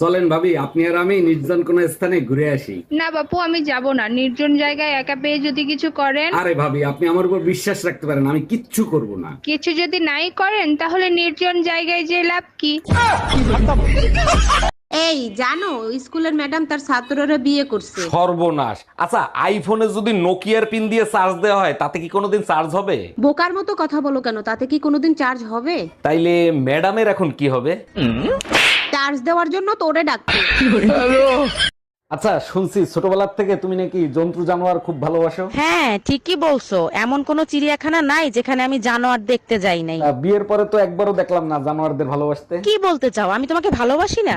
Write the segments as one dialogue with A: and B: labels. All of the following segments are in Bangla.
A: চলেন ভাবি আপনি আর আমি নির্জন কোন স্থানে ঘুরে আসি।
B: না বাপু আমি যাব না। নির্জন জায়গায় একা পেয়ে যদি কিছু করেন
A: আরে ভাবি আপনি আমার উপর বিশ্বাস রাখতে পারেন আমি কিচ্ছু করব না।
B: কিছু যদি নাই করেন তাহলে নির্জন জায়গায় যে লাভ কি?
C: এই জানো স্কুলের ম্যাডাম তার ছাত্ররা বিয়ে করছে।
D: সর্বনাশ। আচ্ছা আইফোনে যদি নোকিয়ার পিন দিয়ে চার্জ দেওয়া হয় তাতে কি কোনোদিন চার্জ হবে?
C: বোকার মতো কথা বলো কেন? তাতে কি কোনোদিন চার্জ হবে?
D: তাইলে ম্যাডামের এখন কি হবে?
C: চার্জ দেওয়ার জন্য তোরে ডাকছে।
D: আচ্ছা শুনছি ছোটবেলার থেকে তুমি নাকি জন্তু জানোয়ার খুব ভালোবাসো?
E: হ্যাঁ ঠিকই বলছো। এমন কোন চিড়িয়াখানা নাই যেখানে আমি জানোয়ার দেখতে যাই নাই।
D: আহ, বিয়ের পরে তো একবারও দেখলাম না জানোয়ারদের ভালোবাসতে।
E: কি বলতে চাও? আমি তোমাকে ভালোবাসি না?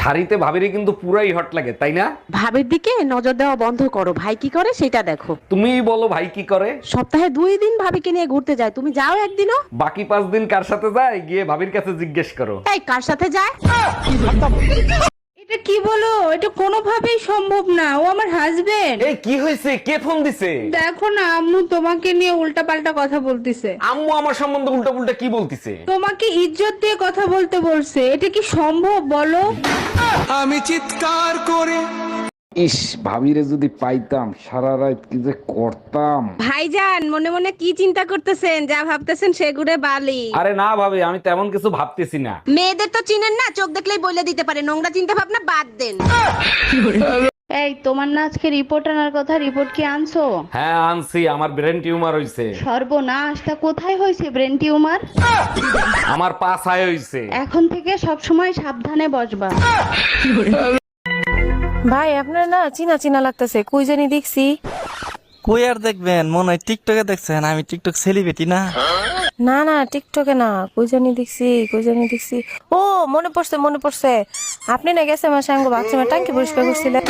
D: শাড়িতে ভাবিরে কিন্তু পুরাই হট লাগে তাই না?
E: ভাবির দিকে নজর দেওয়া বন্ধ করো। ভাই কি করে সেটা দেখো।
D: তুমিই বলো ভাই কি করে।
E: সপ্তাহে দুই দিন ভাবিকে নিয়ে ঘুরতে যায়। তুমি যাও একদিনও।
D: বাকি পাঁচ দিন কার সাথে যায়? গিয়ে ভাবির কাছে জিজ্ঞেস করো।
E: তাই কার সাথে যায়?
B: কি বলো? এটা কোনোভাবেই সম্ভব না। ও আমার হাজবেন্ড
D: এই কি হয়েছে? কে ফোন দিছে?
B: দেখো না আম্মু তোমাকে নিয়ে উল্টাপাল্টা কথা বলতিছে।
D: আম্মু আমার সম্বন্ধে উল্টা পুল্টা কি বলতিছে?
B: তোমাকে ইজ্জত দিয়ে কথা বলতে বলছে। এটা কি সম্ভব বলো?
A: ইস ভাবিরে যদি পাইতাম সারা রাত কি যে করতাম।
C: ভাইজান মনে মনে কি চিন্তা করতেছেন? যা ভাবতেছেন সেগুড়ে বালি।
D: আরে না ভাবি আমি তেমন কিছু ভাবতেছি না।
C: মেয়েদের তো চিনেন না চোখ দেখলেই বলে দিতে পারে। নোংরা চিন্তা ভাবনা বাদ দেন।
F: এই তোমার না আজকে রিপোর্ট আনার কথা? রিপোর্ট কি আনছো?
D: হ্যাঁ আনছি। আমার ব্রেন টিউমার হইছে।
F: সর্বনাশ তা কোথায় হয়েছে ব্রেন টিউমার
D: আমার পা ছায় হইছে।
F: এখন থেকে সব সময় সাবধানে বসবা।
G: ভাই আপনার না চিনা চিনা লাগতেছে কই জানি দেখছি।
H: কই আর দেখবেন? মনে হয় টিকটকে দেখছেন আমি টিকটক সেলিব্রিটি না?
G: না না টিকটকে না কই জানি দেখছি কই জানি দেখছি। ও মনে পড়ছে মনে পড়ছে। আপনি না গেছে আমার সঙ্গে বাথরুমে টাঙ্কি পরিষ্কার করছিলেন।